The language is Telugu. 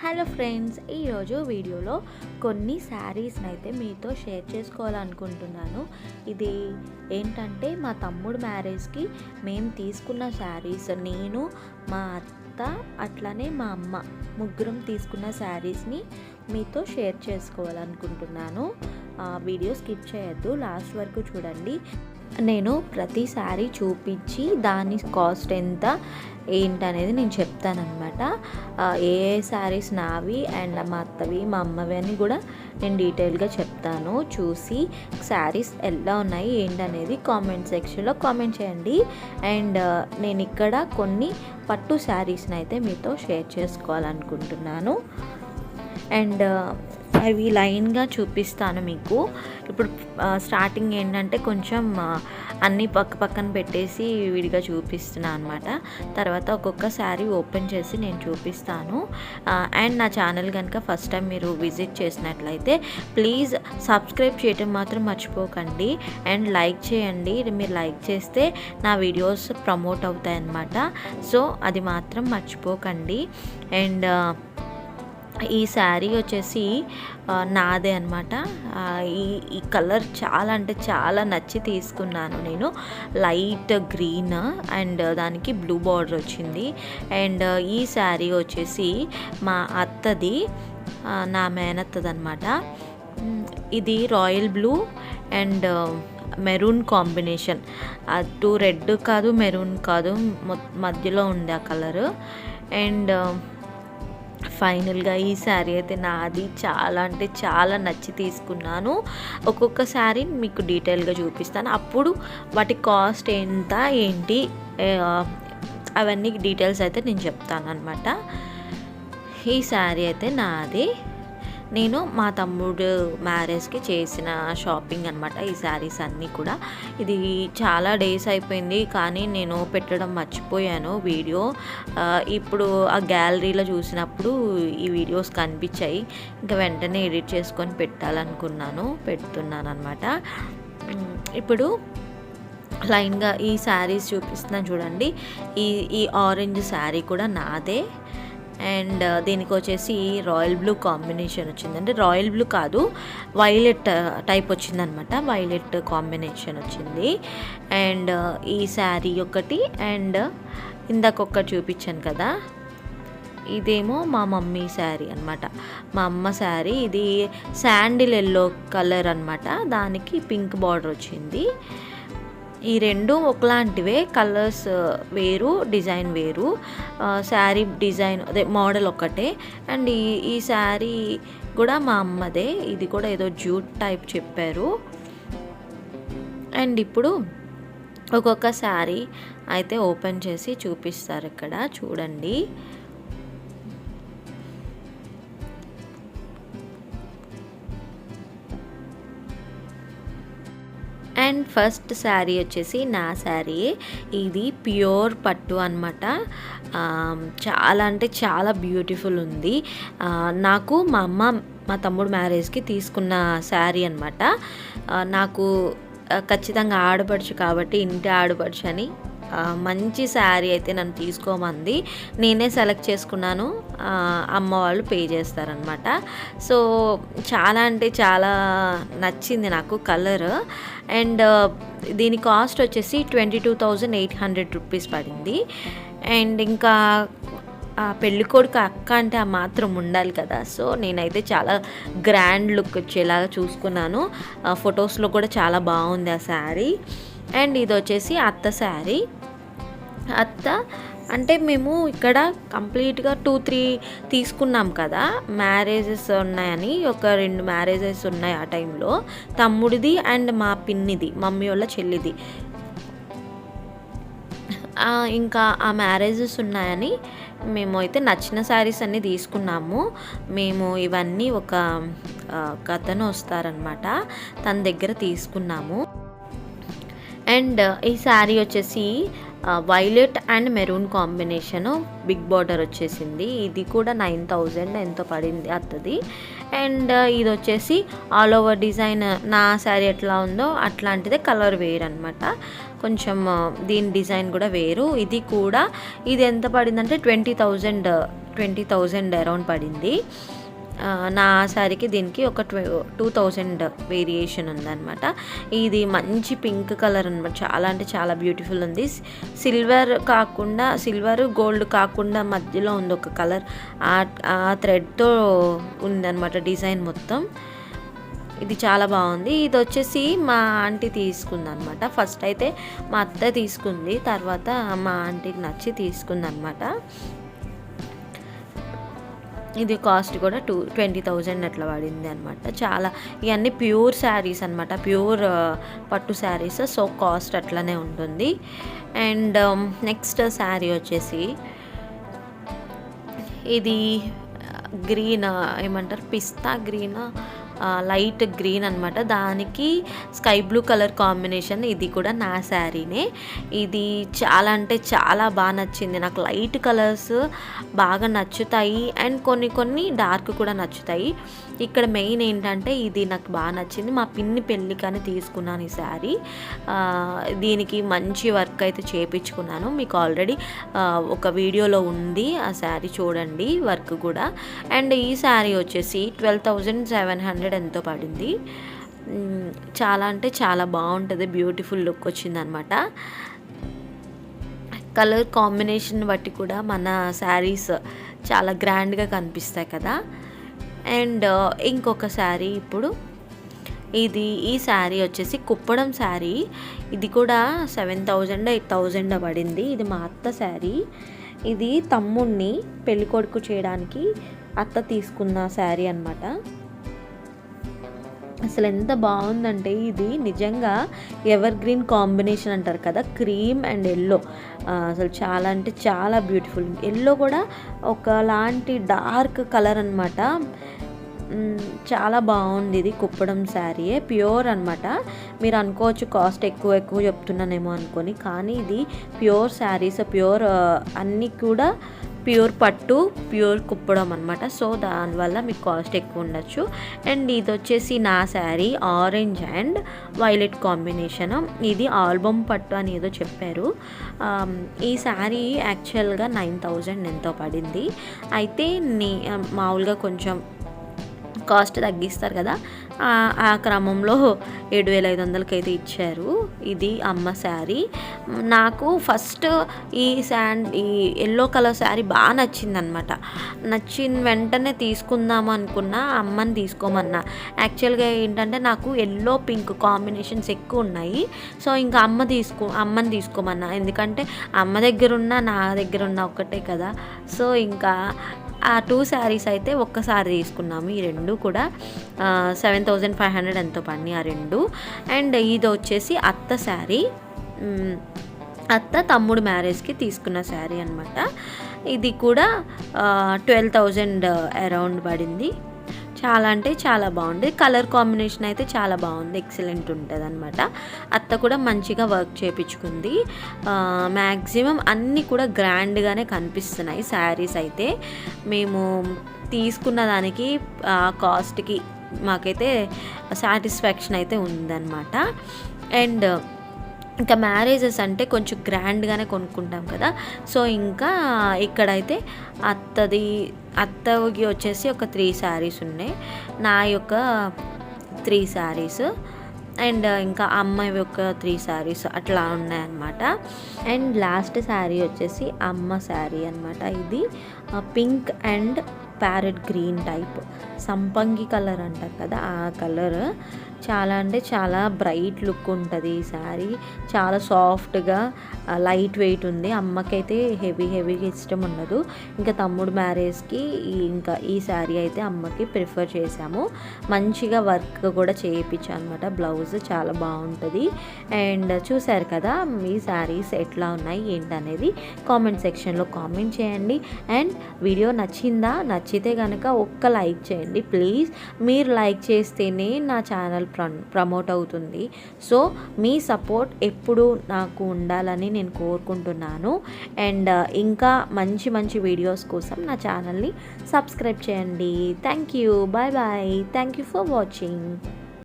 హలో ఫ్రెండ్స్ ఈరోజు వీడియోలో కొన్ని శారీస్ని అయితే మీతో షేర్ చేసుకోవాలనుకుంటున్నాను. ఇది ఏంటంటే మా తమ్ముడు మ్యారేజ్కి మేము తీసుకున్న శారీస్ నేను మా అత్త అట్లానే మా అమ్మ ముగ్గురం తీసుకున్న శారీస్ని మీతో షేర్ చేసుకోవాలనుకుంటున్నాను. వీడియో స్కిప్ చేయొద్దు లాస్ట్ వరకు చూడండి. నేను ప్రతి చూపించి దాని కాస్ట్ ఎంత ఏంటనేది నేను చెప్తానమాట ఏ ఏ శారీస్ నావి అండ్ మా అత్తవి మా అమ్మవి అని కూడా నేను డీటెయిల్గా చెప్తాను. చూసి శారీస్ ఎలా ఉన్నాయి ఏంటనేది కామెంట్ సెక్షన్లో కామెంట్ చేయండి. అండ్ నేను ఇక్కడ కొన్ని పట్టు శారీస్ని అయితే మీతో షేర్ చేసుకోవాలనుకుంటున్నాను. అండ్ అవి లైన్గా చూపిస్తాను మీకు. ఇప్పుడు స్టార్టింగ్ ఏంటంటే కొంచెం అన్నీ పక్క పక్కన పెట్టేసి విడిగా చూపిస్తున్నాను అనమాట తర్వాత ఒక్కొక్క శారీ ఓపెన్ చేసి నేను చూపిస్తాను. అండ్ నా ఛానల్ కనుక ఫస్ట్ టైం మీరు విజిట్ చేసినట్లయితే ప్లీజ్ సబ్స్క్రైబ్ చేయటం మాత్రం మర్చిపోకండి. అండ్ లైక్ చేయండి. మీరు లైక్ చేస్తే నా వీడియోస్ ప్రమోట్ అవుతాయి అన్నమాట సో అది మాత్రం మర్చిపోకండి. అండ్ ఈ శారీ వచ్చేసి నాదే అనమాట ఈ ఈ కలర్ చాలా అంటే చాలా నచ్చి తీసుకున్నాను నేను. లైట్ గ్రీన్ అండ్ దానికి బ్లూ బార్డర్ వచ్చింది. అండ్ ఈ శారీ వచ్చేసి మా అత్తది నా మేనత్తది అనమాట ఇది royal blue and maroon combination. అటు రెడ్ కాదు మెరూన్ కాదు మధ్యలో ఉంది ఆ కలర్. అండ్ ఫైనల్గా ఈ శారీ అయితే నాది. చాలా అంటే చాలా నచ్చి తీసుకున్నాను. ఒక్కొక్క శారీ మీకు డీటెయిల్గా చూపిస్తాను. అప్పుడు వాటి కాస్ట్ ఎంత ఏంటి అవన్నీ డీటెయిల్స్ అయితే నేను చెప్తాను అనమాట ఈ శారీ అయితే నాది. నేను మా తమ్ముడు మ్యారేజ్కి చేసిన షాపింగ్ అనమాట ఈ శారీస్ అన్నీ కూడా. ఇది చాలా డేస్ అయిపోయింది కానీ నేను పెట్టడం మర్చిపోయాను. వీడియో ఇప్పుడు ఆ గ్యాలరీలో చూసినప్పుడు ఈ వీడియోస్ కనిపించాయి. ఇంకా వెంటనే ఎడిట్ చేసుకొని పెట్టాలనుకున్నాను పెడుతున్నాను అనమాట ఇప్పుడు లైన్గా ఈ శారీస్ చూపిస్తున్నాను చూడండి. ఈ ఈ ఆరెంజ్ శారీ కూడా నాదే. అండ్ దీనికి వచ్చేసి రాయల్ బ్లూ కాంబినేషన్ వచ్చిందంటే రాయల్ బ్లూ కాదు వైలెట్ టైప్ వచ్చిందనమాట. వైలెట్ కాంబినేషన్ వచ్చింది. అండ్ ఈ శారీ ఒకటి అండ్ ఇందాకొకటి చూపించాను కదా. ఇదేమో మా మమ్మీ శారీ అనమాట. మా అమ్మ శారీ ఇది శాండిల్ ఎల్లో కలర్ అనమాట. దానికి పింక్ బార్డర్ వచ్చింది. ఈ రెండు ఒకలాంటివే కలర్స్ వేరు డిజైన్ వేరు. శారీ డిజైన్ అదే మోడల్ ఒకటే అండ్ ఈ ఈ శారీ కూడా మా అమ్మదే. ఇది కూడా ఏదో జూట్ టైప్ చెప్పారు. అండ్ ఇప్పుడు ఒక్కొక్క శారీ అయితే ఓపెన్ చేసి చూపిస్తారు ఇక్కడ. చూడండి. ఫస్ట్ శారీ వచ్చేసి నా శారీ. ఇది ప్యూర్ పట్టు అనమాట చాలా అంటే చాలా బ్యూటిఫుల్ ఉంది. నాకు మా అమ్మ మా తమ్ముడు మ్యారేజ్కి తీసుకున్న శారీ అనమాట నాకు ఖచ్చితంగా ఆడపడుచు కాబట్టి ఇంటి ఆడపడుచు అని మంచి శారీ అయితే నన్ను తీసుకోమంది. నేనే సెలెక్ట్ చేసుకున్నాను. అమ్మ వాళ్ళు పే చేస్తారనమాట సో చాలా అంటే చాలా నచ్చింది నాకు కలర్. అండ్ దీని కాస్ట్ వచ్చేసి twenty two thousand eight hundred rupees పడింది. అండ్ ఇంకా ఆ పెళ్ళికొడుకు అక్క అంటే ఆ మాత్రం ఉండాలి కదా. సో నేనైతే చాలా గ్రాండ్ లుక్ వచ్చేలాగా చూసుకున్నాను. ఫొటోస్లో కూడా చాలా బాగుంది ఆ శారీ. అండ్ ఇది వచ్చేసి అత్త శారీ. అత్త అంటే మేము ఇక్కడ కంప్లీట్గా టూ త్రీ తీసుకున్నాం కదా మ్యారేజెస్ ఉన్నాయని ఒక రెండు మ్యారేజెస్ ఉన్నాయి ఆ టైంలో. తమ్ముడిది అండ్ మా పిన్నిది మమ్మీ వాళ్ళ చెల్లిది. ఇంకా ఆ మ్యారేజెస్ ఉన్నాయని మేము అయితే నచ్చిన శారీస్ అన్నీ తీసుకున్నాము. మేము ఇవన్నీ ఒక కథను వస్తారనమాట తన దగ్గర తీసుకున్నాము. అండ్ ఈ శారీ వచ్చేసి violet and maroon combination big border వచ్చేసింది. ఇది కూడా నైన్ థౌజండ్ ఎంతో పడింది అత్తది. అండ్ ఇది వచ్చేసి ఆల్ ఓవర్ డిజైన్ నా శారీ ఎట్లా ఉందో అట్లాంటిదే కలర్ వేరు అనమాట కొంచెం దీని డిజైన్ కూడా వేరు. ఇది కూడా ఇది ఎంత పడిందంటే twenty thousand twenty thousand around పడింది. నా శారీకి దీనికి ఒక ట్వ టూ థౌజండ్ వేరియేషన్ ఉందన్నమాట. ఇది మంచి పింక్ కలర్ అనమాట చాలా అంటే చాలా బ్యూటిఫుల్ ఉంది. సిల్వర్ కాకుండా సిల్వర్ గోల్డ్ కాకుండా మధ్యలో ఉంది ఒక కలర్. ఆ ఆ థ్రెడ్తో ఉందన్నమాట డిజైన్ మొత్తం. ఇది చాలా బాగుంది. ఇది వచ్చేసి మా ఆంటీ తీసుకుంది అనమాట ఫస్ట్ అయితే మా అత్త తీసుకుంది. తర్వాత మా ఆంటీకి నచ్చి తీసుకుంది అనమాట ఇది కాస్ట్ కూడా టూ ట్వంటీ థౌజండ్ అట్లా పడింది అనమాట చాలా ఇవన్నీ ప్యూర్ శారీస్ అనమాట ప్యూర్ పట్టు శారీస్. సో కాస్ట్ అట్లనే ఉంటుంది. అండ్ um, నెక్స్ట్ శారీ వచ్చేసి ఇది గ్రీన్ ఏమంటారు? పిస్తా గ్రీన్ లైట్ గ్రీన్ అనమాట దానికి స్కై బ్లూ కలర్ కాంబినేషన్ ఇది కూడా నా శారీనే. ఇది చాలా అంటే చాలా బాగా నచ్చింది. నాకు లైట్ కలర్స్ బాగా నచ్చుతాయి అండ్ కొన్ని కొన్ని డార్క్ కూడా నచ్చుతాయి. ఇక్కడ మెయిన్ ఏంటంటే ఇది నాకు బాగా నచ్చింది. మా పిన్ని పెళ్ళికని తీసుకున్నాను ఈ శారీ. దీనికి మంచి వర్క్ అయితే చేపించుకున్నాను. మీకు ఆల్రెడీ ఒక వీడియోలో ఉంది ఆ శారీ చూడండి వర్క్ కూడా. అండ్ ఈ శారీ వచ్చేసి ట్వెల్వ్ థౌజండ్ సెవెన్ హండ్రెడ్ ఎంతో పడింది. చాలా అంటే చాలా బాగుంటుంది. బ్యూటిఫుల్ లుక్ వచ్చిందనమాట. కలర్ కాంబినేషన్ బట్టి కూడా మన శారీస్ చాలా గ్రాండ్గా కనిపిస్తాయి కదా. అండ్ ఇంకొక శారీ ఇప్పుడు. ఇది ఈ శారీ వచ్చేసి కుప్పడం శారీ. ఇది కూడా సెవెన్ థౌజండ్ ఎయిట్ థౌజండ్ పడింది. ఇది మా అత్త శారీ. ఇది తమ్ముణ్ణి పెళ్ళికొడుకు చేయడానికి అత్త తీసుకున్న శారీ అనమాట అసలు ఎంత బాగుందంటే ఇది నిజంగా ఎవర్ గ్రీన్ కాంబినేషన్ అంటారు కదా క్రీమ్ అండ్ ఎల్లో అసలు చాలా అంటే చాలా బ్యూటిఫుల్ ఎల్లో కూడా ఒకలాంటి డార్క్ కలర్ అనమాట చాలా బాగుంది ఇది కుప్పడం శారీయే ప్యూర్ అనమాట మీరు అనుకోవచ్చు కాస్ట్ ఎక్కువ ఎక్కువ చెప్తున్నానేమో అనుకొని కానీ ఇది ప్యూర్ శారీస్ ప్యూర్ అన్నీ కూడా ప్యూర్ పట్టు ప్యూర్ కుప్పడం అనమాట సో దానివల్ల మీకు కాస్ట్ ఎక్కువ ఉండొచ్చు. అండ్ ఇది వచ్చేసి నా sari orange and violet combination. ఇది ఆల్బమ్ పట్టు అని ఏదో చెప్పారు. ఈ శారీ యాక్చువల్గా నైన్ థౌజండ్ ఎంతో పడింది. అయితే నే మామూలుగా కొంచెం కాస్ట్ తగ్గిస్తారు కదా. ఆ- క్రమంలో ఏడు వేల ఐదు వందలకి అయితే ఇచ్చారు. ఇది అమ్మ శారీ. నాకు ఫస్ట్ ఈ శాండ్ ఈ ఎల్లో కలర్ శారీ బాగా నచ్చిందనమాట. నచ్చిన వెంటనే తీసుకుందాం అనుకున్నా అమ్మని తీసుకోమన్నా. యాక్చువల్గా ఏంటంటే నాకు ఎల్లో పింక్ కాంబినేషన్స్ ఎక్కువ ఉన్నాయి. సో ఇంకా అమ్మ తీసుకో అమ్మని తీసుకోమన్నా. ఎందుకంటే అమ్మ దగ్గర ఉన్న నా దగ్గర ఉన్న ఒక్కటే కదా. సో ఇంకా ఆ టూ శారీస్ అయితే ఒక్కసారి తీసుకున్నాము. ఈ రెండు కూడా సెవెన్ థౌజండ్ ఫైవ్ హండ్రెడ్ ఎంతో పడినాయి ఆ రెండు. అండ్ ఇది వచ్చేసి అత్త శారీ. అత్త తమ్ముడు మ్యారేజ్కి తీసుకున్న శారీ అనమాట ఇది కూడా ట్వెల్వ్ థౌజండ్ అరౌండ్ పడింది. చాలా అంటే చాలా బాగుంది. కలర్ కాంబినేషన్ అయితే చాలా బాగుంది. ఎక్సలెంట్ ఉంటుంది అనమాట అత్త కూడా మంచిగా వర్క్ చేపించుకుంది మ్యాక్సిమం అన్నీ కూడా గ్రాండ్గానే కనిపిస్తున్నాయి శారీస్ అయితే. మేము తీసుకున్న దానికి కాస్ట్కి మాకైతే సాటిస్ఫాక్షన్ అయితే ఉందన్నమాట. అండ్ ఇంకా మ్యారేజెస్ అంటే కొంచెం గ్రాండ్గానే కొనుక్కుంటాం కదా. సో ఇంకా ఇక్కడైతే అత్తది అత్తకి వచ్చేసి ఒక త్రీ శారీస్ ఉన్నాయి. నా యొక్క త్రీ శారీస్ అండ్ ఇంకా అమ్మాయి యొక్క త్రీ శారీస్ అట్లా ఉన్నాయన్నమాట. అండ్ లాస్ట్ శారీ వచ్చేసి అమ్మ శారీ అనమాట ఇది. Pink and parrot green type. సంపంగి కలర్ అంటారు కదా ఆ కలర్. చాలా అంటే చాలా బ్రైట్ లుక్ ఉంటుంది ఈ శారీ. చాలా సాఫ్ట్గా లైట్ వెయిట్ ఉంది. అమ్మకైతే హెవీ హెవీగా ఇష్టం ఉండదు. ఇంకా తమ్ముడు మ్యారేజ్కి ఇంకా ఈ శారీ అయితే అమ్మకి ప్రిఫర్ చేశాము. మంచిగా వర్క్ కూడా చేయించాను అనమాట బ్లౌజ్ చాలా బాగుంటుంది. అండ్ చూశారు కదా ఈ శారీస్ ఎట్లా ఉన్నాయి ఏంటనేది కామెంట్ సెక్షన్లో కామెంట్ చేయండి. అండ్ వీడియో నచ్చిందా? నచ్చితే కనుక ఒక్క లైక్ చేయండి ప్లీజ్. మీరు లైక్ చేస్తేనే నా ఛానల్ ప్రమోట్ అవుతుంది. సో మీ సపోర్ట్ ఎప్పుడు నాకు ఉండాలని నేను కోరుకుంటున్నాను. అండ్ ఇంకా మంచి మంచి వీడియోస్ కోసం నా ఛానల్ని సబ్స్క్రైబ్ చేయండి. Thank you. Bye bye. Thank you for watching.